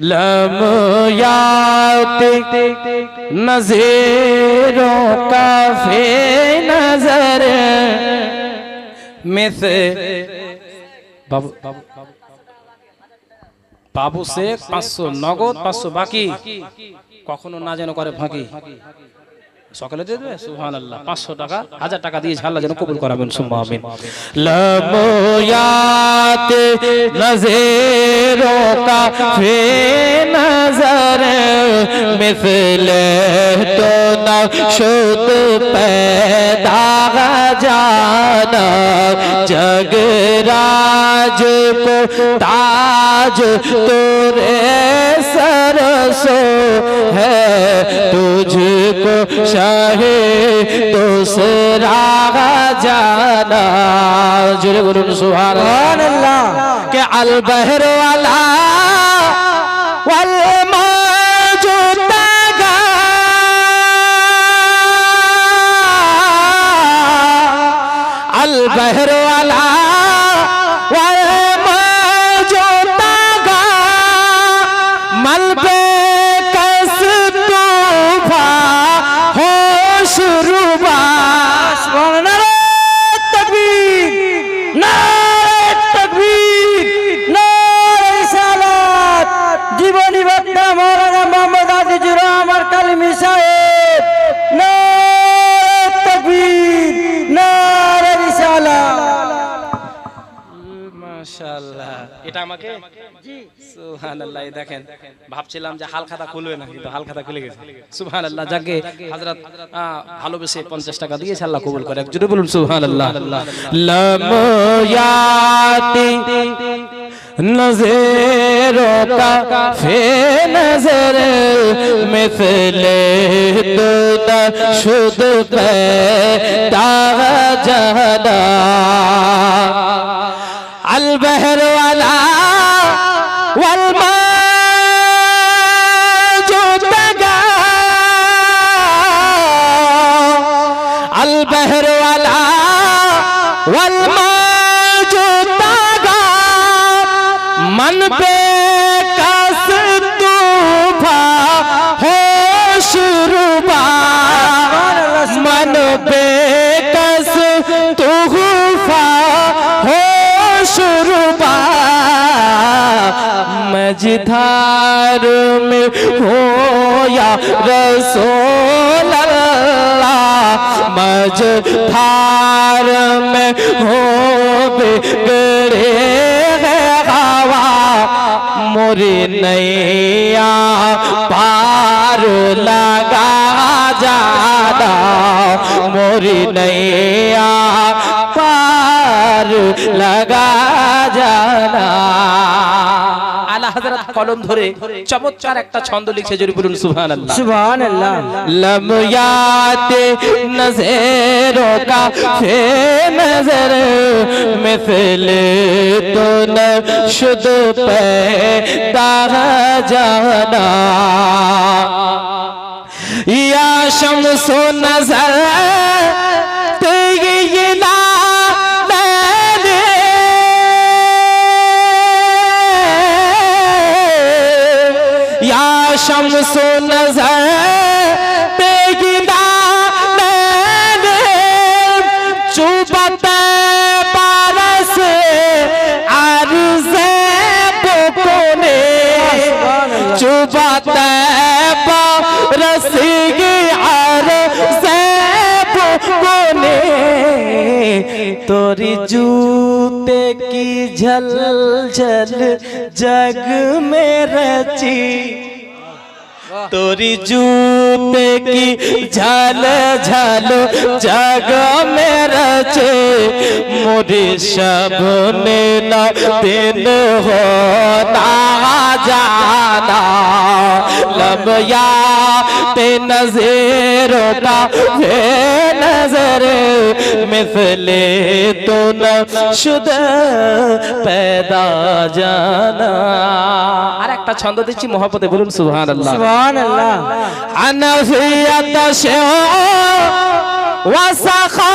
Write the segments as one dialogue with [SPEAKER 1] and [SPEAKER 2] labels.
[SPEAKER 1] لم لمحات نظیروں کافی نظر میں سے بابو سے پسو نگو پسو باقی বাকি কখনো না যেন করে ফাঁকি সকালে দিয়ে দেবে? সুহান আল্লাহ পাঁচশো টাকা হাজার টাকা দিয়ে আল্লাহ যেন কবুল করাবেন সুমামিন মিসলে নজেরো কা ফে নজর মিসল তো না শুদ पैदा को ताज तोरे सरसो है तुझको शाहे दूसरा जाना जुरे बोलून सुभान अल्लाह के अल बहर वाला वल मौजूद तगा अल बहर वाला वल এটা আমাকে? সুবহানাল্লাহ দেখেন ভাবছিলাম যে হাল খাতা খুলবে না কিন্তু হাল খাতা খুলে গেছে। সুবহানাল্লাহ যাকে হযরত ভালোবেসে 50 টাকা দিয়েছে আল্লাহ কবুল করে জোরে বলুন সুবহানাল্লাহ লাময়াতি نظروں کا فی نظر مثل دودا شد پیدا جہدا البحر والا والماء جو من پہ کس توفا ہوش ربا، من پہ کس توفا ہوش ربا، مجدھار میں ہو یا رسول۔ مجھ تھار میں ہو بگڑے ہوا موری نیا پار لگا جانا۔ موری نیا پار لگا جانا۔ হাজারাত কলম ধরে চমৎকার একটা ছন্দ লিখছে যদি বলুন সুবহানাল্লাহ।
[SPEAKER 2] সুবহানাল্লাহ।
[SPEAKER 1] লময়াতে নজরো কা ফে নজর مثل تو نشد পে তারা یا شمس و جوبا تیبا رسیگی عرصیب بنے توری جوتے کی جھل جھل جگ میں رچی তোরি জুতে কি ঝাল ঝাল জাগ মেরাছে মোরে সাবনে না দিন হো না জানা मतलब या ते नजेरों का वे नजर मिसले तो न शुद पैदा जाना আর একটা ছন্দ দিচ্ছি মহাপদে বলুন
[SPEAKER 2] সুহান আল্লাহ সুহান আল্লাহ
[SPEAKER 1] আনাফিয়াত শেও ওয়াসাখা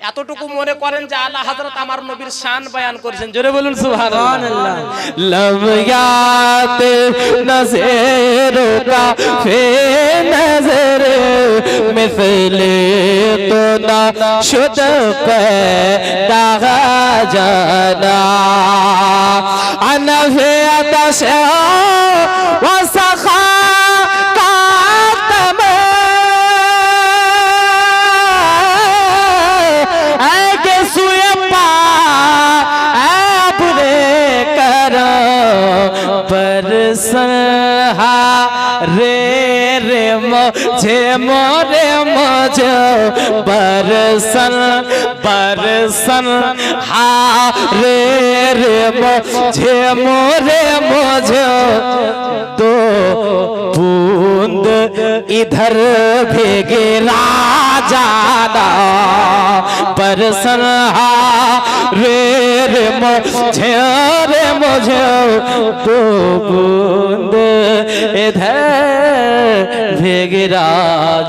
[SPEAKER 1] এতটুকু মনে করেন যে আলা হযরত আমার নবীর শান বয়ান করেছেন। জোরে বলুন, সুবহানাল্লাহ। ফে আনা ফে आगे হা রে রে মঝে, মরে মজ বরসন বরসন হা রে রে মঝে, মরে মজ তো পু دھند ادھر بھیگے جانا پر سنہا ریر مجھے رے مجھے تو بند، ادھر بھیگے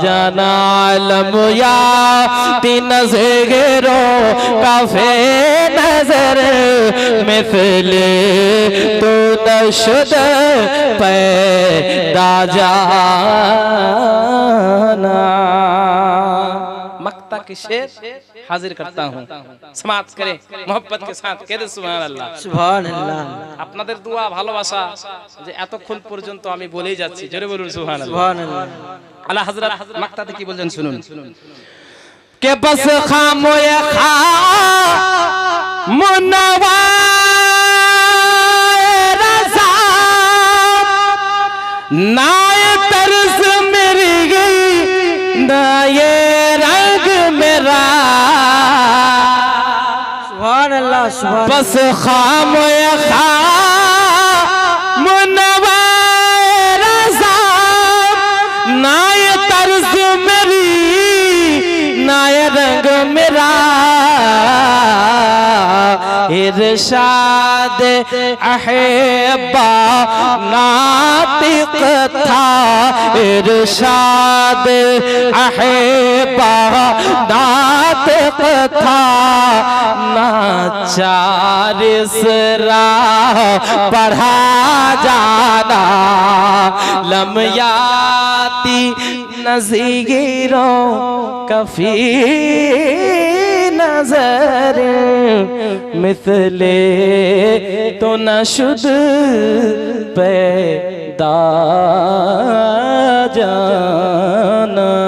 [SPEAKER 1] جانا علم یا تین زیگروں کافے نظر، مثل تو نشد پیدا جانا जाना मक्ता के शेर हाजिर करता हूँ समाप्त करे मोहब्बत के साथ कह दे सुभान अल्लाह
[SPEAKER 2] সুবহান আল্লাহ
[SPEAKER 1] আপনাদের দোয়া ভালোবাসা যে এতক্ষণ পর্যন্ত আমি বলেই যাচ্ছি জোরে বলুন সুবহান আল্লাহ
[SPEAKER 2] সুবহান আল্লাহ
[SPEAKER 1] আল্লাহ হযরত মাক্তাতে কি বলছেন শুনুন কে বস খামোয়ে খা মুনওয়া রাজা नाय तरस मेरी गई दाए रंग मेरा
[SPEAKER 2] सुभान अल्लाह सुभान
[SPEAKER 1] बस खाम या खा मुनवा रजा ना इरशाद अहेबा नातिक था इरशाद अहेबा नातिक था नाचार सरा पढ़ा जाना लमयाती नजीरों कफी نظر مثل تو نہ شد پیدا جانا۔